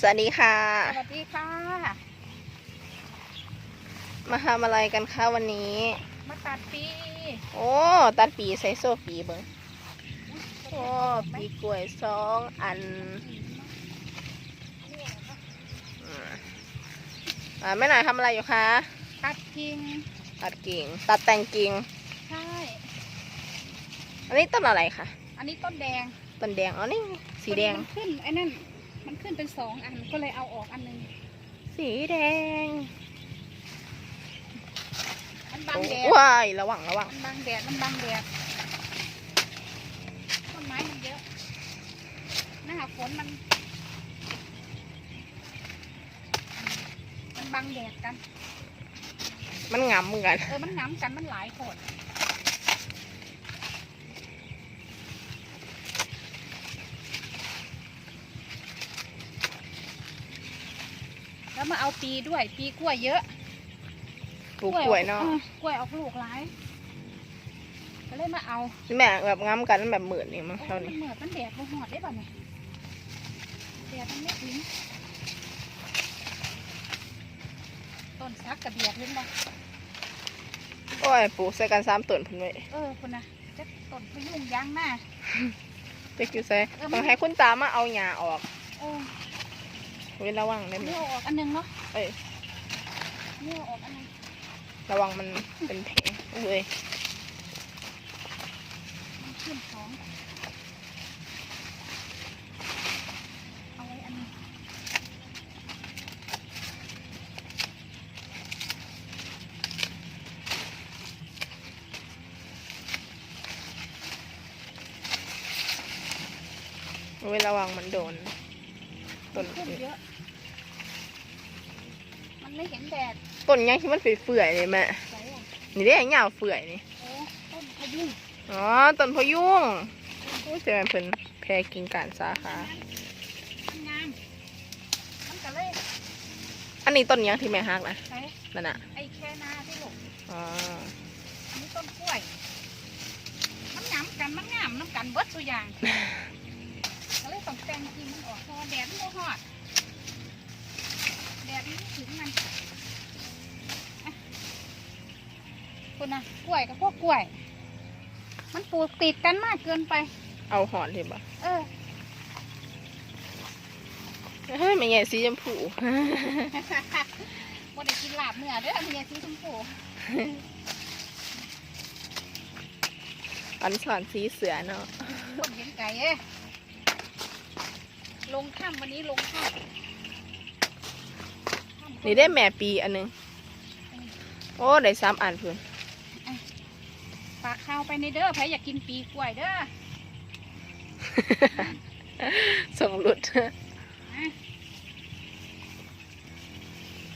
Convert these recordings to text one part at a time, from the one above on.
สวัสดีค่ะ สวัสดีค่ะ มาทำอะไรกันคะวันนี้ มาตัดปี โอ้ ตัดปีใส่โซปีเบิ้งโอ้ปีกล้วยสองอันอืมอ่าแม่หน่อยทำอะไรอยู่คะ ตัดกิ่ง ตัดกิ่ง ตัดแต่งกิ่ง ใช่ อันนี้ต้นอะไรคะ อันนี้ต้นแดง ต้นแดง อ๋อ นี่ สีแดงมันขึ้นไอ้นั่น มันขึ้นเป็นสองอันก็เลยเอาออกอันหนึงสีแดงมันบังโอ้แดดว้ายระวังระวังมันบังแดดมันบังแดดต้นไม้มันเยอะหน้าฝนมัน มันบังแดดกัน มันงำเหมือนกัน เออมันหน้ำกันมันหลายคน แล้วมาเอาปีด้วย ปีกล้วยเยอะปลูกกล้วยเนาะออกล้วยออกลูกหลายก็เลยมาเอาแม่แบบงำกันแบบหมื่นนี่มั้งโอ้เท่ามันี้นเหมือดมันแดดมันหอดได้ป่ะเนี่ยแดดมันไม่ถึงต้นซักกระเดียดเห็นป่ะโอ้ยปลูกใส่กันสามต้นพุ่นไว้เออคุณนะจะต้นพยุงยางหน้าจะคิวใส่เออมันต้องให้คุณตามาเอาหญ้าออกเออ เว้นระวังได้ไหมนี่เอาออกอันหนึงเนาะเอ้ยนี่เอาออกอันหนึงระวังมันเป็นแผลเอ้ยมันขึ้นสองเอาไว้อันหนึงเว้นระวังมันโดน ต้มันนขึ้นเยอะ มันไม่เห็นแดดต้นยังที่มันเฟื่อยๆเลยแม่ไหนอะนี่ได้หญ้าเฟื่อยนี่โอ้ต้นพยุงอ๋อต้นพะยุงโอ้ยจะเป็นเพิ่นแพรกิ่งการสาขามันงามมันก็เลยอันนี้ต้นยังที่แม่ฮักนะใช้นั่นน่ะไอ้แค่นาที่หลงอ๋ออันนี้ต้นกล้วยมันงามกันมันงามน้ำกันเบิดตัวอย่างก็เลย ต้องแต่งทีมันออกเพอแดดมันบ่ฮอด แดดมันไม่ถึงมันอะคุณนะกล้วยกับพวกกล้วย มันปลูกติดกันมากเกินไป เอาหอนที่บ่เออเฮ้ยไม่ใหญ่สีชมพูบ่ได้กินลาบเนื้อเด้อมีแต่สีชมพูอันสอนสีเสือเนาะคนเห็นไก่เอ้ย ลงถ้ำวันนี้ลงถ้ำถ้ำนี่ได้แม่ปีอันหนึง โอ้ได้สามอันเพื่อนฝากข้าวไปในเด้อใครอยากกินปีกล้วยเด้อส่งหลุดอะ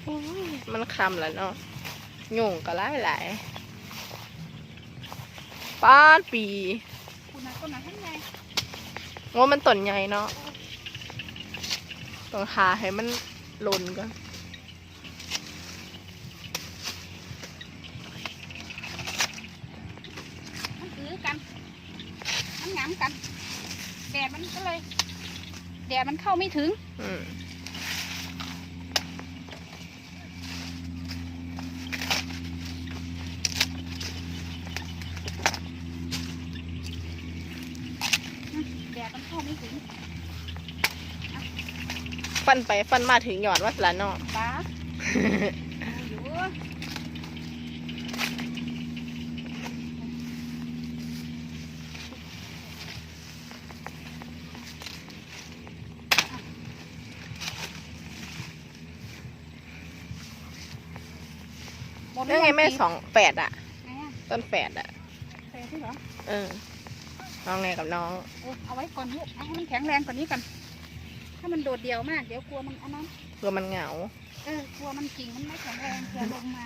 โอ้ยมันคำแล้วเนาะยุ่งก็หลายหลายป้านปีคุณนะคนนั้นให้ไงโง่มันต้นใหญ่เนาะ ต้องหาให้มันหล่นก่อนมันอื้อกัน มันหงามกัน แดดมันก็เลย แดดมันเข้าไม่ถึง อืมแดดมันเข้าไม่ถึง ฟันไปฟันมาถึงหยอดวัดละเนาะป้าอยู่หมดหรืเรื่องไงยัแม่ปีสองแฝดอะไหนอะต้นแฝดอะเฟซที่เหรอ เออน้องไงกับน้อง เออเอาไว้ก่อนลูกเอาให้มันแข็งแรงกว่านี้ก่อน ถ้ามันโดดเดี่ยวมาก เดี๋ยวกลัวมันอันนั้นเพื่อมันเหงา เออกลัวมันกิ่งมันไม่แข็งแรงเผื่อลงมา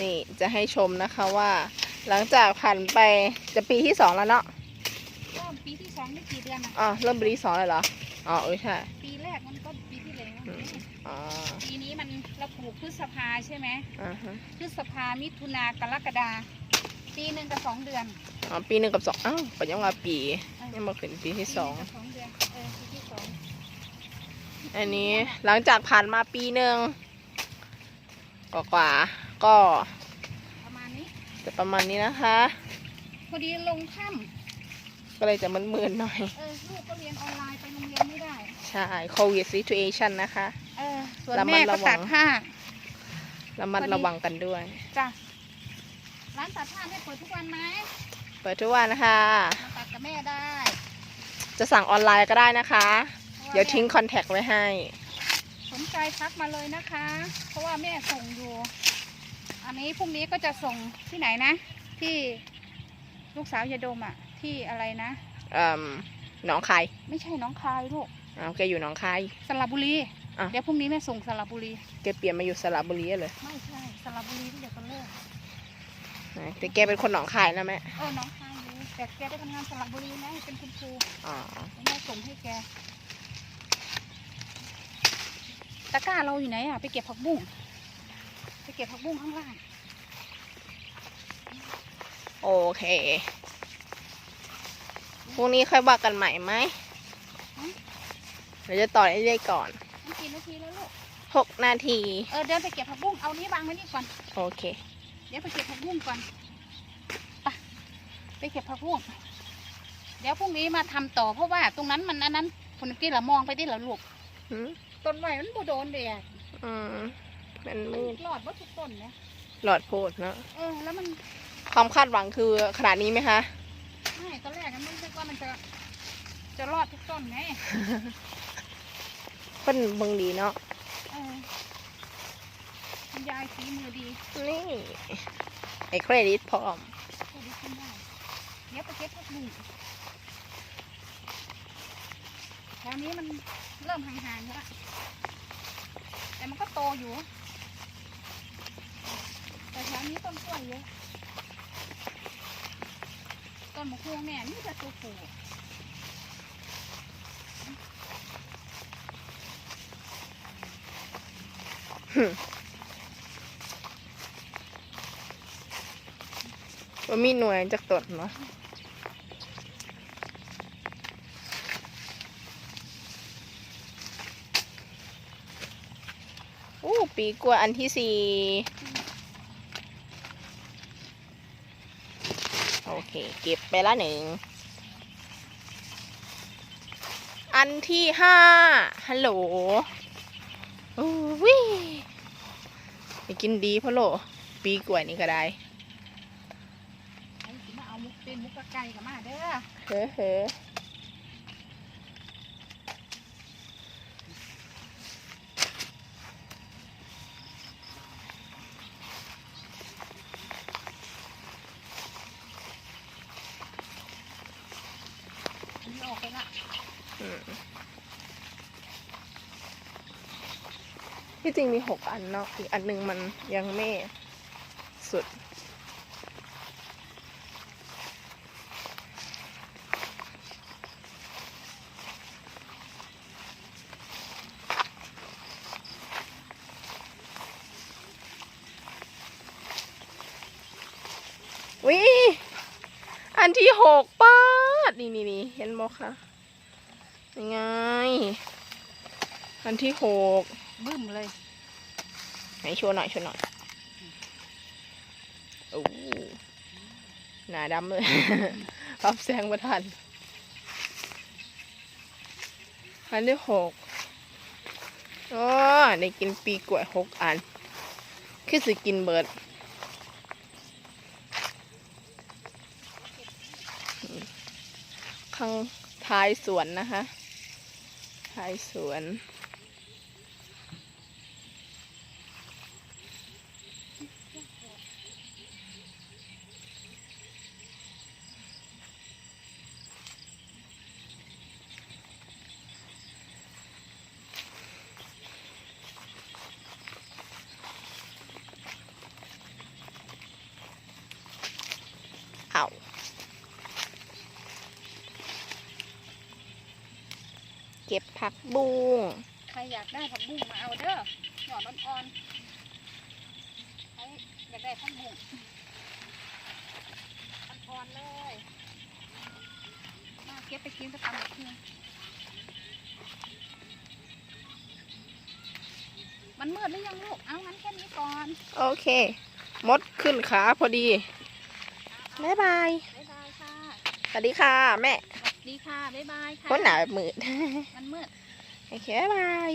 นี่จะให้ชมนะคะว่า หลังจากผ่านไปจะปีที่สองแล้วเนาะก็ปีที่สองได้กี่เดือนอะอ๋อเริ่มปีที่สองเลยเหรอ อ๋อเออใช่ ปี อืมอ๋อปีนี้มันเราปลูกพฤษภาใช่ไหมอ่าฮะพฤษภามิถุนากรกฎาปีหนึ่งกับสองเดือนอ๋อปีหนึ่งกับสองอ้าวปัญญาว่าปี เออยังมาขึ้นปีที่สอง ปีหนึ่กับสองเดือนเออปีที่สองอันนี้หลังจากผ่านมาปีหนึ่งกว่าๆก็ประมาณนี้จะประมาณนี้นะคะ พอดีลงค่ ก็เลยจะมึนๆหน่อยำเออลูกก็เรียนออนไลน์ไปโรงเรียนไม่ได้ ใช่โควิด situation นะคะ เออส่วนระมัแม่ดก็ระวัตังดผ้า ระมัดพอดีระวังกันด้วย จ้ะ ร้านตัดผ้าได้เปิดทุกวันไหมเปิดทุกวันนะคะ มาตัดกับแม่ได้จะสั่งออนไลน์ก็ได้นะคะ พราะาเดี๋ยวทิ้งคอนแทคไว้ให้ สนใจทักมาเลยนะคะ เพราะว่าแม่ส่งอยู่ อันนี้พรุ่งนี้ก็จะส่งที่ไหนนะ ที่ลูกสาวยาดมอะ ที่อะไรนะเอ่มหนองคายไม่ใช่หน้องคายลูกอ้าวแกอยู่หนองคาย สระบุรีอะ เดี๋ยวพรุ่งนี้แม่ส่งสระบุรี แกเปลี่ยนมาอยู่สระบุรีเลยไม่ใช่สระบุรีที่เด็กกันเลิกแต่แกเป็นคนหนองคายนะแม่เออหน้องคายอยู่แต่แกไปทำงานสระบุรีนะเป็นคุณครูอ๋อแม่ส่งให้แกตะกร้าเราอยู่ไหนอะไปเก็บผักบุ้งไปเก็บผักบุ้งข้างล่าง โอเค พรุ่งนี้ค่อยว่ากันใหม่ไหมเดี๋ยวจะต่อเรื่อยๆก่อนมันกี่นาทีแล้วลูกหกนาที เออเดินไปเก็บผักบุ้งเอานี้วางไว้นี่ก่อน โอเค เดี๋ยวไปเก็บผักบุ้งก่อนไปไปเก็บผักบุ้งเดี๋ยวพรุ่งนี้มาทำต่อเพราะว่าตรงนั้นมันอันนั้นคนกี้เรามองไปที่เราลูกหืมต้นไม้มันบ่โดนเดียอืมมันมืดรอดว่าทุกต้นนะหลอดโพดเนอะเออแล้วมันความคาดหวังคือขนาดนี้ไหมคะ ไม่ตอนแรกมันไม่คิดว่ามันจะจะรอดทุกต้นไงเป็นเบิงดีเนาะเออคุณยายฝีมือดีนี่ไอเครดิตพร้อมพอดีคุณยายเดี๋ยวไปเก็บผักบุ้งแถวนี้มันเริ่มห่างๆแล้วแต่มันก็โตอยู่ แต่แถวนี้ต้นกล้วยเยอะ ต้นมะพร้าวแม่นี่จะตัวผูว่ามีหน่วยจากตดเนาะอู้ปีกว่าอันที่สี่โอ เคเก็บไปละหนึ่ง อันที่ห้าฮัลโหลโอ้วิไปกินดีพะโหลปีกว่านี่ก็ได้ไอ้สิมาเอามุกเป็นมุกกระไก่กับมาเด้อ เฮ้เฮ้อันนี้ออกไปละ อืม ที่จริงมีหกอันเนาะอีกอันหนึ่งมันยังไม่สุด วิ อันที่หกป้าดนี่นี่นี่เห็นบอกคะ ยังไง อันที่หกบึ้มเลย ไหนโชว์หน่อยโชว์หน่อยโอ้หนาดำเลยรับแสงประทัน อันที่หกอ๋อได้กินปีกล้วยหกอัน คือสิกินเบิดข้างท้ายสวนนะคะ ท้ายสวน เก็บผักบุ้งใครอยากได้ผักบุ้งมาเอาเด้อหน่ออ่อนๆใครอยากได้ผักบุ้งอ่อนเลยมาเก็บไปกินสักคำหนึ่งมันมืดหรือยังลูก เอางั้นแค่นี้ก่อน โอเค มดขึ้นขาพอดี บ๊ายบาย บ๊ายบายค่ะ สวัสดีค่ะ แม่ ดีค่ะ บ๊ายบายค่ะ คนหนาแบบมืดมันมืด โอเค บ๊ายบาย